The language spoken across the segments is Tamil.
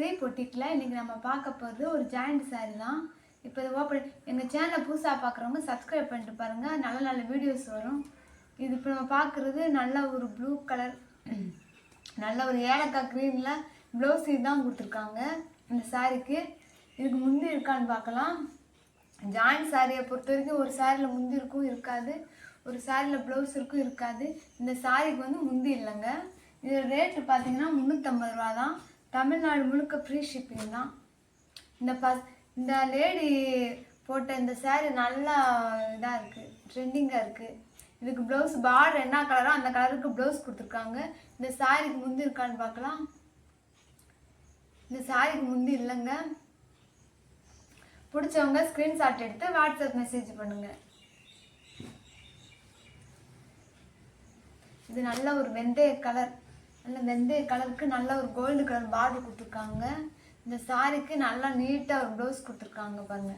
ஸ்ரீ பொட்டிக்கில். இன்றைக்கி நம்ம பார்க்க போகிறது ஒரு ஜாயிண்ட் சாரி தான். இப்போ இது ஓப்பன் எங்கள் சேனலை புதுசாக பார்க்குறவங்க சப்ஸ்கிரைப் பண்ணிட்டு பாருங்கள் நல்ல நல்ல வீடியோஸ் வரும். இது இப்போ நம்ம பார்க்குறது நல்ல ஒரு ப்ளூ கலர் நல்ல ஒரு ஏலக்காய் க்ரீனில் ப்ளவுஸ் இதுதான் கொடுத்துருக்காங்க இந்த சாரீக்கு இதுக்கு முந்தி இருக்கான்னு பார்க்கலாம். ஜாயிண்ட் சாரியை பொறுத்த வரைக்கும் ஒரு சாரியில் முந்தி இருக்கும் இருக்காது. ஒரு சாரியில் ப்ளவுஸ் இருக்கும் இருக்காது. இந்த சாரிக்கு வந்து முந்தி இல்லைங்க. இதோட ரேட்டு பார்த்தீங்கன்னா முந்நூற்றம்பது ரூபா தான். தமிழ்நாடு முழுக்க ஃப்ரீ ஷிப்பிங் தான். இந்த ப இந்த லேடி போட்ட இந்த சேரீ நல்லா இதாக இருக்குது ட்ரெண்டிங்காக இருக்குது இதுக்கு ப்ளவுஸ் பார்டர் என்ன கலரோ அந்த கலருக்கு ப்ளவுஸ் கொடுத்துருக்காங்க. இந்த சாரிக்கு முந்தி இருக்கான்னு பார்க்கலாம். இந்த சாரிக்கு முந்தி இல்லைங்க. பிடிச்சவங்க ஸ்க்ரீன்ஷாட் எடுத்து வாட்ஸ்அப் மெசேஜ் பண்ணுங்கள் இது நல்ல ஒரு வெந்தய கலர் நல்ல வெந்தய கலருக்கு நல்ல ஒரு கோல்டு கலர் பார்டர் கொடுத்துருக்காங்க. இந்த சாரிக்கு நல்லா நீட்டாக ஒரு ப்ளவுஸ் கொடுத்துருக்காங்க பாருங்க.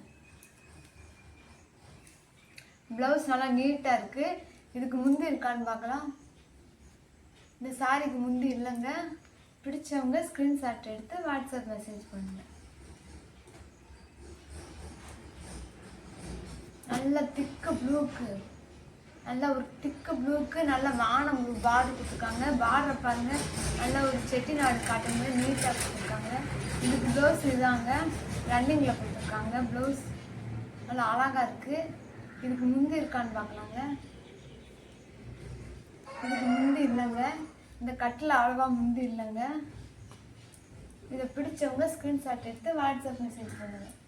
ப்ளவுஸ் நல்லா நீட்டாக இருக்குது இதுக்கு முந்தி இருக்கான்னு பார்க்கலாம். இந்த சாரிக்கு முந்தி இல்லைங்க. பிடிச்சவங்க ஸ்க்ரீன்ஷாட் எடுத்து வாட்ஸ்அப் மெசேஜ் பண்ணுங்கள் நல்ல திக்கு ப்ளூக்கு நல்லா ஒரு திக்கு ப்ளூக்கு நல்ல வானம் ப்ளூ பார்டர் கொடுத்துருக்காங்க. பார்டரை பாருங்க. நல்ல ஒரு செட்டிநாடு காட்டன் போது நீட்டாக கொடுத்துருக்காங்க. இதுக்கு ப்ளவுஸ் இதாங்க ரன்னிங்கில் கொடுத்துருக்காங்க ப்ளவுஸ் நல்லா அழகாக இருக்குது இதுக்கு முந்தி இருக்கான்னு பார்க்கலாங்க. இதுக்கு முந்தி இல்லைங்க. இந்த கட்டில் அவ்வளோவா முந்தி இல்லைங்க. இதை பிடிச்சவங்க ஸ்க்ரீன்ஷாட் எடுத்து வாட்ஸ்அப் மெசேஜ் பண்ணுங்கள்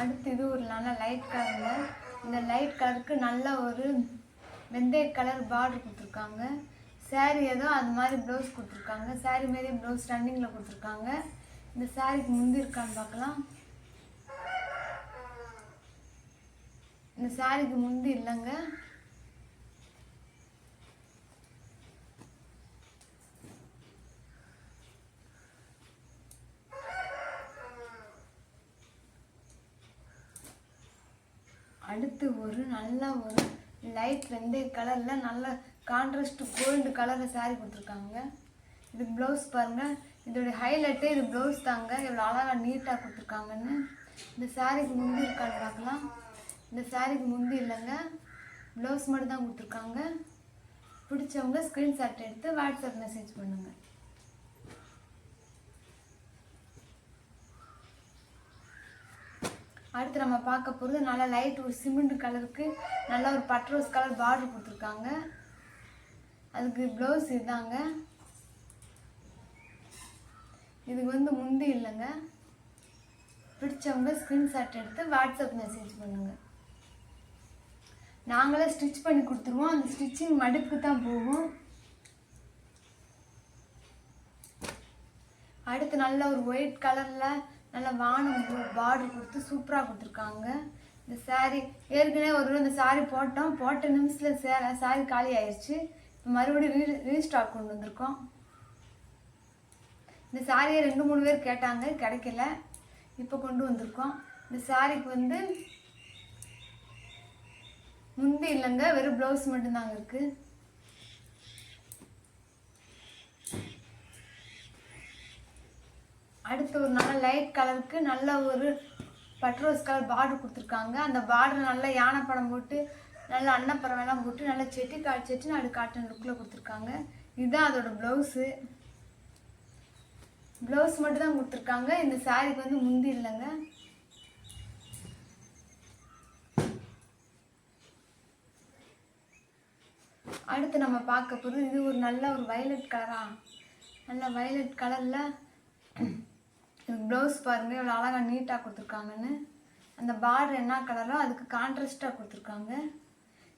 அடுத்து இது ஒரு நல்ல லைட் கலரில் இந்த லைட் கலருக்கு நல்ல ஒரு வெந்தய கலர் பார்டர் கொடுத்துருக்காங்க. Saree ஏதோ அது மாதிரி ப்ளவுஸ் கொடுத்துருக்காங்க. Saree மாரி ப்ளவுஸ் ரன்னிங்கில் கொடுத்துருக்காங்க. இந்த சாரிக்கு முந்தி இருக்கான்னு பார்க்கலாம். இந்த சாரிக்கு முந்தி இல்லைங்க. அடுத்து ஒரு நல்ல ஒரு லைட் வெந்தய கலரில் நல்ல கான்ட்ராஸ்ட் கோல்டு கலரில் சாரி கொடுத்துருக்காங்க. இது ப்ளவுஸ் பாருங்கள் இதோடைய ஹைலைட்டே இது ப்ளவுஸ் தாங்க. இவ்வளோ அழகாக நீட்டாக கொடுத்துருக்காங்கன்னு. இந்த சாரிக்கு முந்தி இருக்கான்னு பார்க்கலாம். இந்த சாரிக்கு முந்தி இல்லைங்க. ப்ளவுஸ் மட்டும் தான் கொடுத்துருக்காங்க. பிடிச்சவங்க ஸ்க்ரீன்ஷாட் எடுத்து வாட்ஸ்அப் மெசேஜ் பண்ணுங்கள் அடுத்து நம்ம பார்க்க போகிறது நல்லா லைட் ஒரு சிமெண்ட் கலருக்கு நல்லா ஒரு பட்ரோஸ் கலர் பார்டர் கொடுத்துருக்காங்க. அதுக்கு ப்ளவுஸ் இதாங்க. இதுக்கு வந்து முந்தி இல்லைங்க. பிடிச்சவங்க ஸ்க்ரீன்ஷாட் எடுத்து வாட்ஸ்அப் மெசேஜ் பண்ணுங்க. நாங்களே ஸ்டிச் பண்ணி கொடுத்துருவோம். அந்த ஸ்டிச்சிங் மடுப்புக்கு தான் போகும். அடுத்து நல்ல ஒரு ஒயிட் கலரில் நல்ல வானம் பார்டர் கொடுத்து சூப்பராக கொடுத்துருக்காங்க. இந்த saree ஏற்கனவே ஒரு தடவை இந்த saree போட்டோம். போட்ட நிமிஷத்தில் சே சாரீ காலி ஆயிடுச்சு இப்போ மறுபடியும் ரீ ரீஸ்டாக் கொண்டு வந்திருக்கோம். இந்த சாரியை ரெண்டு மூணு பேர் கேட்டாங்க. கிடைக்கல. இப்போ கொண்டு வந்திருக்கோம். இந்த சாரிக்கு வந்து முந்தி இல்லைங்க வெறும் ப்ளவுஸ் மட்டும்தாங்க இருக்குது அடுத்து ஒரு நல்ல லைட் கலருக்கு நல்ல ஒரு பட்ரோஸ் கலர் பார்டர் கொடுத்துருக்காங்க. அந்த பார்டர் நல்லா யானை படம் போட்டு நல்ல அன்னப்பறவைலாம் போட்டு நல்லா செட்டி கா செட்டிநாடு காட்டன் லுக்கில் கொடுத்துருக்காங்க. இதுதான் அதோட ப்ளவுஸு ப்ளவுஸ் மட்டும் தான் கொடுத்துருக்காங்க. இந்த சாரிக்கு வந்து முந்தி இல்லைங்க. அடுத்து நம்ம பார்க்க போகிறது இது ஒரு நல்ல ஒரு வயலட் கலரா நல்ல வயலட் கலரில் ப்ளவுஸ் பாருங்கள் இவ்வளோ அழகாக நீட்டாக கொடுத்துருக்காங்கன்னு. அந்த பார்டர் என்ன கலரோ அதுக்கு கான்ட்ராஸ்ட்டாக கொடுத்துருக்காங்க.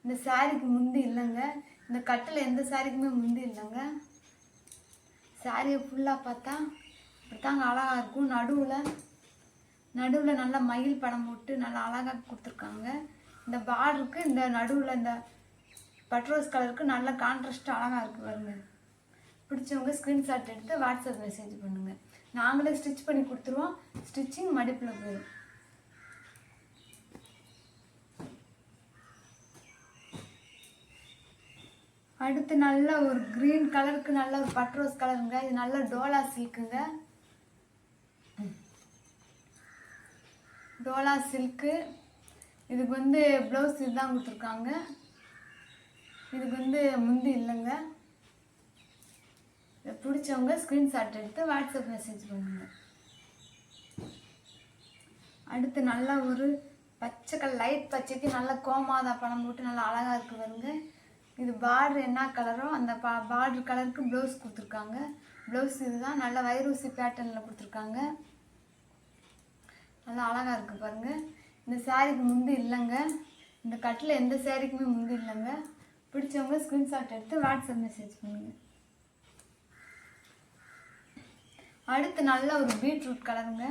இந்த சாரிக்கு முந்தி இல்லைங்க. இந்த கட்டில் எந்த சாரிக்குமே முந்தி இல்லைங்க. சாரியை ஃபுல்லாக பார்த்தா இப்படித்தாங்க அழகாக இருக்கும். நடுவில் நடுவில் நல்லா மயில் படம் போட்டு நல்லா அழகாக கொடுத்துருக்காங்க. இந்த பார்டருக்கு இந்த நடுவில் இந்த பட்ரோஸ் கலருக்கு நல்ல கான்ட்ராஸ்ட்டாக அழகாக இருக்குது பாருங்க. பிடிச்சவங்க ஸ்க்ரீன்ஷாட் எடுத்து வாட்ஸ்அப் மெசேஜ் பண்ணுங்கள் நாங்களே ஸ்டிச் பண்ணி கொடுத்துருவோம். ஸ்டிச்சிங் மடிப்பில் போயிடும் அடுத்து நல்ல ஒரு க்ரீன் கலருக்கு நல்ல ஒரு பட்ரோஸ் கலருங்க இது நல்ல டோலா சில்க்குங்க டோலா சில்க்கு இதுக்கு வந்து ப்ளவுஸ் இதுதான் கொடுத்துருக்காங்க. இதுக்கு வந்து முந்தி இல்லைங்க. பிடிச்சவங்க ஸ்க்ரீன்ஷாட் எடுத்து வாட்ஸ்அப் மெசேஜ் பண்ணுங்க. அடுத்து நல்லா ஒரு பச்சை கலர் லைட் பச்சைக்கு நல்லா கோமாதா பழம் போட்டு நல்லா அழகாக இருக்கு பாருங்க. இது பார்டர் என்ன கலரோ அந்த பா பார்டர் கலருக்கு ப்ளவுஸ் கொடுத்துருக்காங்க. ப்ளவுஸ் இதுதான் நல்ல வைரூசி பேட்டர்னில் கொடுத்துருக்காங்க. நல்லா அழகாக இருக்குது பாருங்க. இந்த சாரீக்கு முந்து இல்லைங்க. இந்த கட்டில் எந்த சாரீக்குமே முந்து இல்லைங்க. பிடிச்சவங்க ஸ்க்ரீன்ஷாட் எடுத்து வாட்ஸ்அப் மெசேஜ் பண்ணுங்கள் அடுத்து நல்ல ஒரு பீட்ரூட் கலருங்க.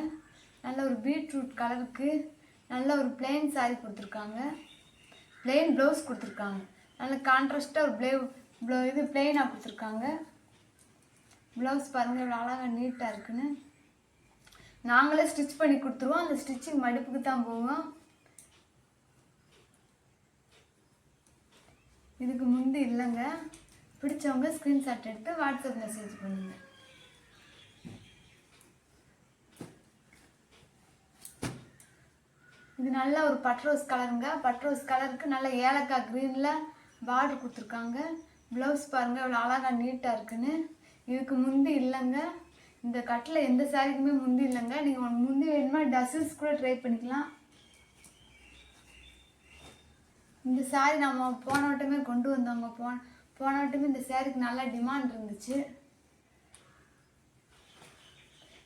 நல்ல ஒரு பீட்ரூட் கலருக்கு நல்ல ஒரு பிளெயின் சாரி கொடுத்துருக்காங்க. பிளெயின் ப்ளவுஸ் கொடுத்துருக்காங்க. நல்ல கான்ட்ராஸ்ட்டாக ஒரு ப்ளே ப்ளோ இது பிளெயினாக கொடுத்துருக்காங்க. ப்ளவுஸ் பாருங்கள் இவ்வளோ அழகாக நீட்டாக இருக்குன்னு. நாங்களே ஸ்டிச் பண்ணி கொடுத்துருவோம். அந்த ஸ்டிச்சிங் மடிப்புக்கு தான் போவோம். இதுக்கு முந்தி இல்லைங்க. பிடிச்சவங்க ஸ்க்ரீன்ஷாட் எடுத்து வாட்ஸ்அப் மெசேஜ் பண்ணுங்கள் இது நல்ல ஒரு பட்ரோஸ் கலருங்க. பட்ரோஸ் கலருக்கு நல்ல ஏலக்காய் க்ரீனில் பார்டர் கொடுத்துருக்காங்க. ப்ளவுஸ் பாருங்கள் இவ்வளோ அழகாக நீட்டாக இருக்குன்னு. இதுக்கு முந்தி இல்லைங்க. இந்த கட்டில் எந்த சாரிக்குமே முந்தி இல்லைங்க. நீங்கள் உங்களுக்கு முந்தி வேணுமா டசில்ஸ் கூட ட்ரை பண்ணிக்கலாம். இந்த சாரி நம்ம போன வட்டமே கொண்டு வந்தோங்க. போன போன வட்டமே இந்த சாரிக்கு நல்லா டிமாண்ட் இருந்துச்சு.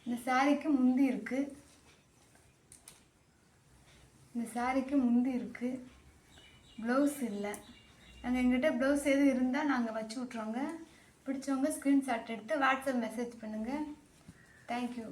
இந்த சாரிக்கு முந்தி இருக்குது இந்த சாரிக்கு முந்தி இருக்குது ப்ளவுஸ் இல்லை. நாங்கள் எங்கிட்ட ப்ளவுஸ் எதுவும் இருந்தால் நாங்கள் வச்சு விட்றோங்க பிடிச்சவங்க ஸ்க்ரீன்ஷாட் எடுத்து வாட்ஸ்அப் மெசேஜ் பண்ணுங்கள் தேங்க்யூ